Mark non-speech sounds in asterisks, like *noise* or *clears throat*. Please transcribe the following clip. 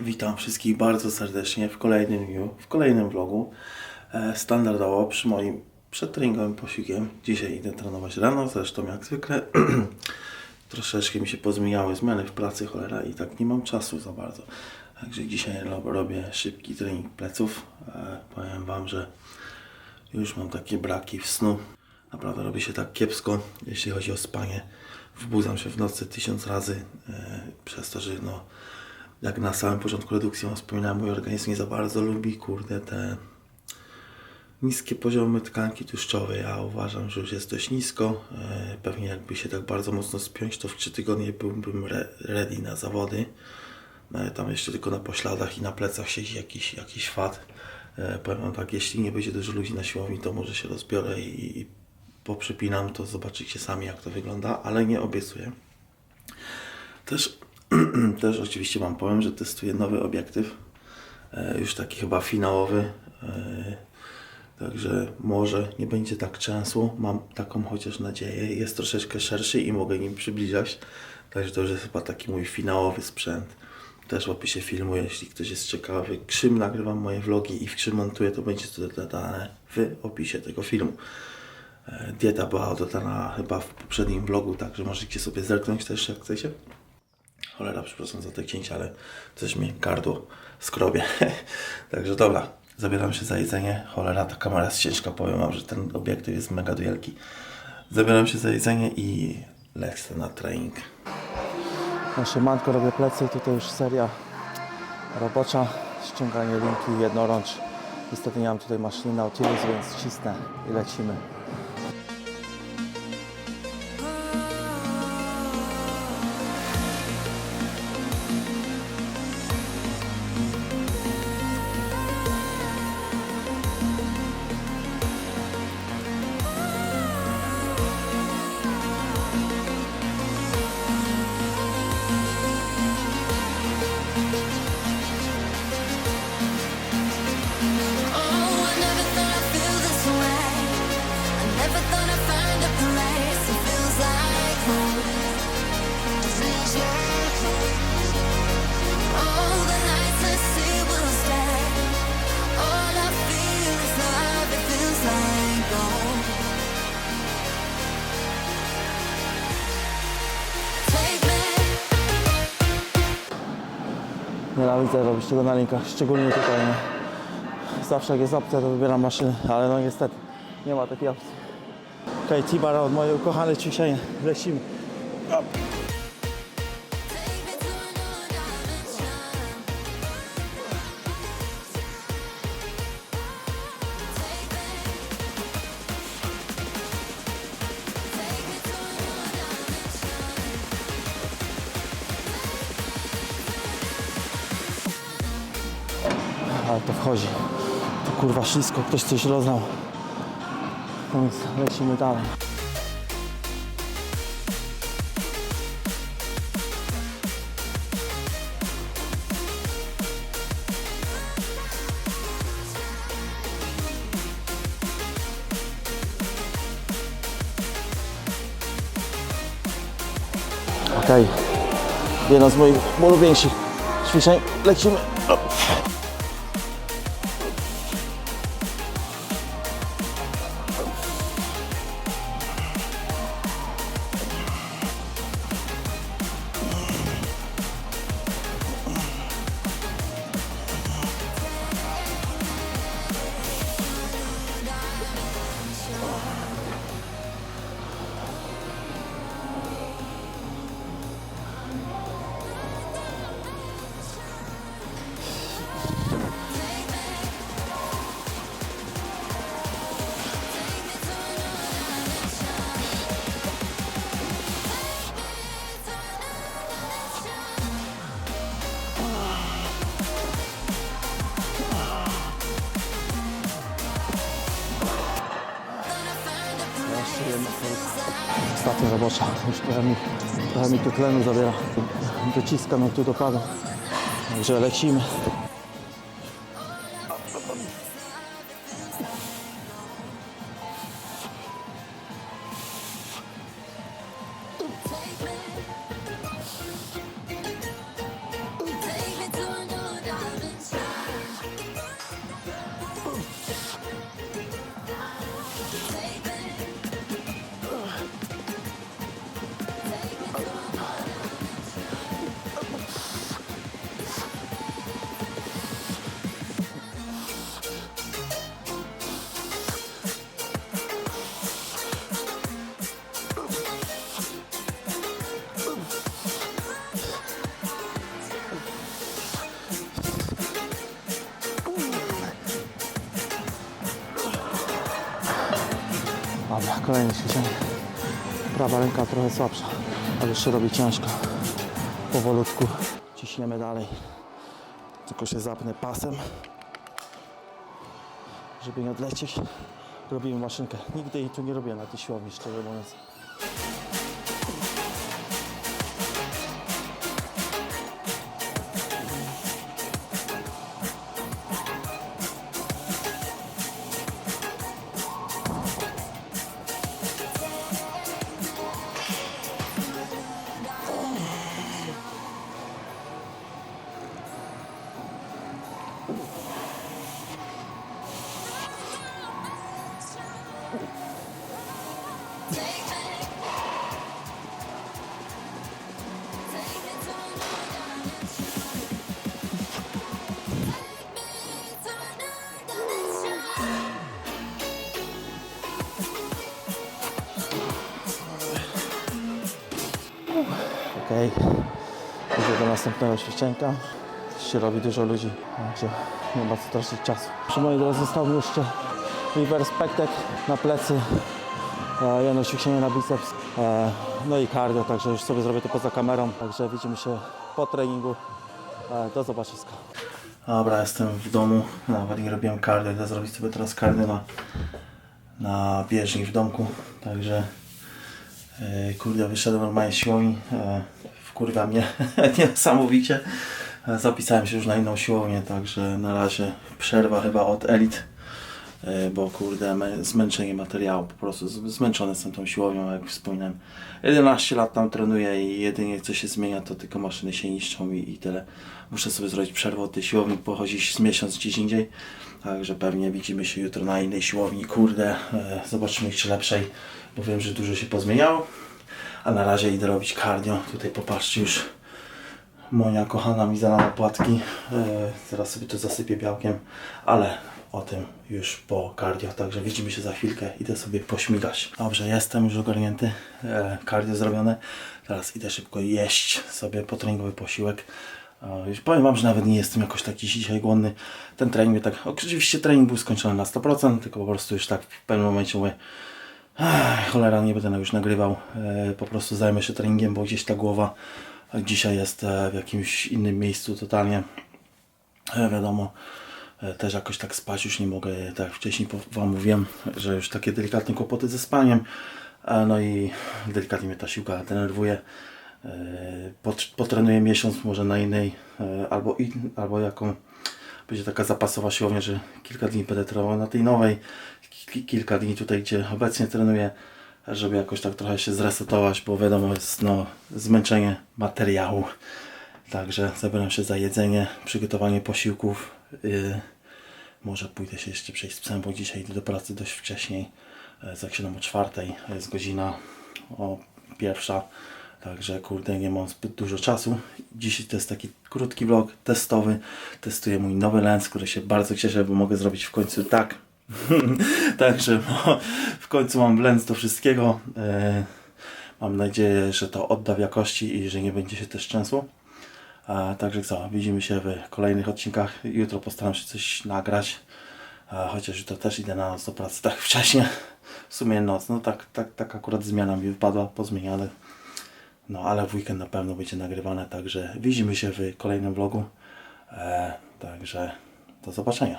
Witam wszystkich bardzo serdecznie w kolejnym dniu, w kolejnym vlogu. E, Standardowo przy moim przedtreningowym posiłkiem. Dzisiaj idę trenować rano, zresztą jak zwykle. *clears throat* Troszeczkę mi się pozmieniały zmiany w pracy, cholera, i tak nie mam czasu za bardzo. Także dzisiaj ro- robię szybki trening pleców. E, Powiem Wam, że już mam takie braki w snu. Naprawdę robi się tak kiepsko, jeśli chodzi o spanie. Wbudzam się w nocy tysiąc razy e, przez to, że no, jak na samym początku redukcji wspominałem, mój organizm nie za bardzo lubi, kurde, te niskie poziomy tkanki tłuszczowej. Ja uważam, że już jest dość nisko. E, Pewnie jakby się tak bardzo mocno spiąć, to w 3 tygodnie byłbym re ready na zawody. No, tam jeszcze tylko na pośladach i na plecach siedzi jakiś, jakiś fat. E, Powiem wam tak, jeśli nie będzie dużo ludzi na siłowni, to może się rozbiorę i, i poprzepinam, to zobaczycie sami jak to wygląda, ale nie obiecuję. Też, *clears throat* też oczywiście Wam powiem, że testuję nowy obiektyw, e, już taki chyba finałowy, e, także może nie będzie tak często, mam taką chociaż nadzieję, jest troszeczkę szerszy i mogę nim przybliżać, także to już jest chyba taki mój finałowy sprzęt. Też w opisie filmu, jeśli ktoś jest ciekawy, czym nagrywam moje vlogi i w czym montuję, to będzie to dodane w opisie tego filmu. E, Dieta była dodana chyba w poprzednim vlogu, także możecie sobie zerknąć też jak chcecie. Cholera, przepraszam za te cięcia, ale coś mi gardło skrobie. *laughs* Także dobra, zabieram się za jedzenie. Cholera, ta kamera jest ciężka, powiem wam, że ten obiektyw jest mega wielki. Zabieram się za jedzenie i lecę na trening. Na siemanko robię plecy, tutaj już seria robocza, ściąganie linki jednorącz. Niestety nie mam tutaj maszyny Nautilus, więc cisnę i lecimy. Nienawidzę robić tego na linkach, szczególnie tutaj. Nie? Zawsze jak jest opcja, to wybieram maszynę, ale no niestety nie ma takiej opcji. Okej, okay, T-bar od mojej ukochanej ćwiczenia. Lecimy. Take Ale to wchodzi. To kurwa ślisko, ktoś coś roznał. No więc lecimy dalej. Okej. Jedno z moich ulubieńszych ćwiczeń. Lecimy. Ostatnia robocza. Już trochę mi, trochę mi tu tlenu zabiera. Dociskam jak tu dopadam. Także lecimy. Kolejne ćwiczenie. Prawa ręka trochę słabsza, ale jeszcze robi ciężko. Powolutku ciśniemy dalej. Tylko się zapnę pasem, żeby nie odlecieć. Robimy maszynkę. Nigdy jej tu nie robię na tej siłowni, szczerze mówiąc. Okej. Idę do następnego ćwiczenka. Się robi dużo ludzi, także nie ma co tracić czasu. Przy mojej drodze został jeszcze reverse pektek na plecy, e, jedno ćwiczenie na biceps, e, no i cardio, także już sobie zrobię to poza kamerą. Także widzimy się po treningu. E, do zobaczyska. Dobra, jestem w domu, nawet nie robiłem cardio, idę zrobić sobie teraz cardio na, na bieżni w domku, także kurde, wyszedłem normalnie siłowni, yy, wkurwia mnie *laughs* niesamowicie, E, zapisałem się już na inną siłownię, także na razie przerwa chyba od elit, bo kurde, zmęczenie materiału, po prostu zmęczony jestem tą siłownią, jak wspominałem, 11 lat tam trenuję i jedynie co się zmienia, to tylko maszyny się niszczą i, i tyle. Muszę sobie zrobić przerwę od tej siłowni, pochodzić z miesiąc gdzieś indziej. Także pewnie widzimy się jutro na innej siłowni. Kurde, e, zobaczymy jeszcze lepszej, bo wiem, że dużo się pozmieniało. A na razie idę robić cardio. Tutaj popatrzcie już. Monia kochana mi zalała płatki. E, zaraz sobie to zasypię białkiem, ale o tym już po cardio. Także widzimy się za chwilkę. Idę sobie pośmigać. Dobrze, jestem już ogarnięty. E, cardio zrobione. Teraz idę szybko jeść sobie potreningowy posiłek. E, Już powiem Wam, że nawet nie jestem jakoś taki dzisiaj głodny. Ten trening mnie tak. Oczywiście trening był skończony na 100%, tylko po prostu już tak w pewnym momencie mówię. Cholera, nie będę już nagrywał. E, po prostu zajmę się treningiem, bo gdzieś ta głowa dzisiaj jest e, w jakimś innym miejscu totalnie. E, wiadomo, e, też jakoś tak spać już nie mogę. Tak wcześniej Wam mówiłem, że już takie delikatne kłopoty ze spaniem. No i delikatnie mnie ta siłka denerwuje. Pot- Potrenuję miesiąc może na innej, albo, in, albo jaką będzie taka zapasowa siłownia, że kilka dni będę trenował na tej nowej, ki- kilka dni tutaj, gdzie obecnie trenuję, żeby jakoś tak trochę się zresetować, bo wiadomo jest no, zmęczenie materiału. Także zabieram się za jedzenie, przygotowanie posiłków. Yy, może pójdę się jeszcze przejść z psem, bo dzisiaj idę do pracy dość wcześniej. E, Zaczynam o czwartej, jest godzina o pierwsza. Także kurde, nie mam zbyt dużo czasu. Dzisiaj to jest taki krótki vlog testowy. Testuję mój nowy lens, który się bardzo cieszę, bo mogę zrobić w końcu tak. *laughs* Także no, w końcu mam lens do wszystkiego. E, Mam nadzieję, że to odda w jakości i że nie będzie się też trzęsło. A, także co, widzimy się w kolejnych odcinkach. Jutro postaram się coś nagrać. Chociaż jutro też idę na noc do pracy tak wcześnie. W sumie noc, no tak, tak, tak akurat zmiana mi wypadła po zmianie, no ale w weekend na pewno będzie nagrywane, także widzimy się w kolejnym vlogu. E, także do zobaczenia.